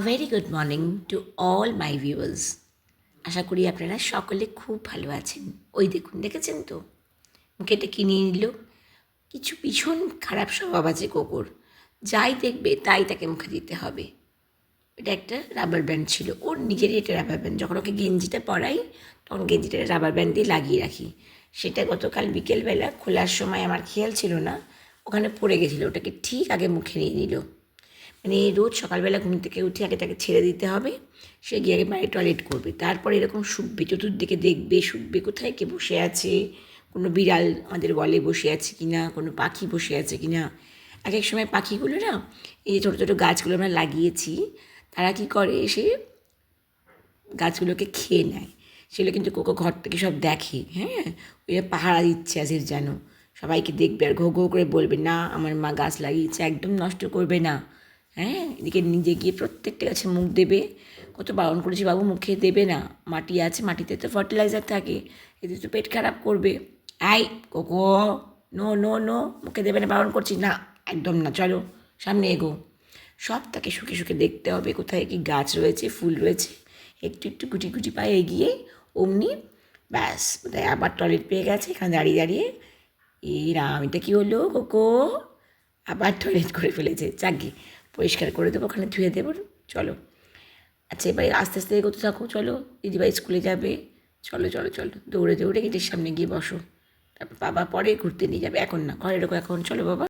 Very good morning to all my viewers আশা করি আপনারা সকলে খুব ভালো আছেন। ওই দেখুন, দেখেছেন তো? মুখে এটা কিনে নিল? কিছু ভীষণ খারাপ স্বভাব আছে কুকুর। যাই দেখবে, তাই তাকে মুখে দিতে হবে। এটা একটা রাবার ব্যান্ড ছিল। ওর নিজেরই এটা রাবার ব্যান্ড যখন ওকে গেঞ্জিটা পরাই, তখন গেঞ্জিটা রাবার ব্যান্ড দিয়ে লাগিয়ে রাখি। সেটা গতকাল বিকেলবেলা খোলার সময় আমার খেয়াল ছিল না। ওখানে পড়ে গেছিল। ওটাকে ঠিক আগে মুখে নিয়ে নিল। মানে রোজ সকালবেলা ঘুম থেকে উঠে আগে তাকে ছেড়ে দিতে হবে। সে গিয়ে আগে বাইরে টয়লেট করবে। তারপর এরকম শুকবে, চতুর্দিকে দেখবে, শুকবে, কোথায় কে বসে আছে? কোনো বিড়াল আমাদের বলে বসে আছে কি না কোনো পাখি বসে আছে কি না এক এক সময় পাখিগুলো না, এই যে ছোটো ছোটো গাছগুলো আমরা লাগিয়েছি, তারা কি করে? এসে গাছগুলোকে খেয়ে নেয়। সেগুলো কিন্তু কোকো ঘর থেকে সব দেখে হ্যাঁ? ওই পাহারা দিচ্ছে আজের যেন। সবাইকে দেখবে আর ঘো ঘো করে বলবে, না, আমার মা গাছ লাগিয়েছে, একদম নষ্ট করবে না। হ্যাঁ? এদিকে নিজে গিয়ে প্রত্যেকটা গাছে মুখ দেবে। কত বারণ করেছি বাবু, মুখে দেবে না। মাটি আছে, মাটিতে তো ফার্টিলাইজার থাকে। এতে তো পেট খারাপ করবে। আই, কোকো, নো নো নো, মুখে দেবে না, বারণ করছি। না, একদম না, চলো, সামনে এগো। সব তাকে শুকে শুকে দেখতে হবে কোথায় কি গাছ রয়েছে, ফুল রয়েছে। একটু একটু গুটি গুটি পায়ে এগিয়ে অমনি ব্যাস, বোধহয় আবার টয়লেট পেয়ে গেছে, এখানে দাঁড়িয়ে দাঁড়িয়ে। এই রাম, এটা কী হলো, কোকো? আবার টয়লেট করে ফেলেছে। চাকি পরিষ্কার করে দেবো, ওখানে ধুয়ে দেবো, চলো। আচ্ছা এবার আস্তে আস্তে এগোতে থাকো, চলো। দিদিভাই স্কুলে যাবে। চলো চলো চলো, দৌড়ে দৌড়ে গেটের সামনে গিয়ে বসো। তারপর বাবা পরে ঘুরতে নিয়ে যাবে, এখন না ঘরে ঢোকো এখন। চলো বাবা।